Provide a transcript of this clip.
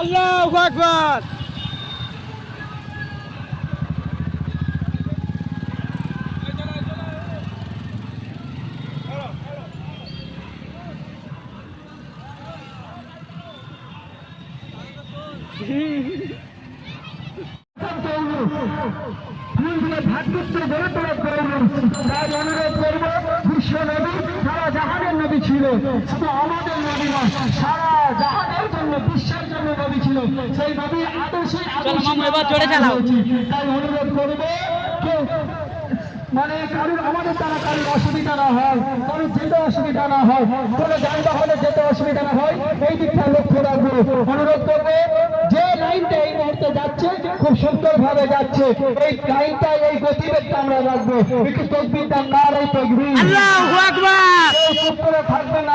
আল্লাহু আকবার। ভাতৃত্ব গড়ে তোলা করবেন তাই অনুরোধ করব, বিশ্ব নবী, সারা জাহানের আমাদের নবী তাই অনুরোধ করব মানে কারোর আমাদের দ্বারা কারোর অসুবিধা না হয় কারোর যেতে অসুবিধা না হয় কোনো যানবাহনে যেতে অসুবিধা না হয় এই দিকটা লক্ষ্য রাখব। অনুরোধ করব যে লাইনটা এই মুহূর্তে যাচ্ছে খুব সুন্দর ভাবে যাচ্ছে এই লাইনটা এই গতিবেগটা আমরা রাখব। একটু তকবিরটা না রে তকবির থাকবে না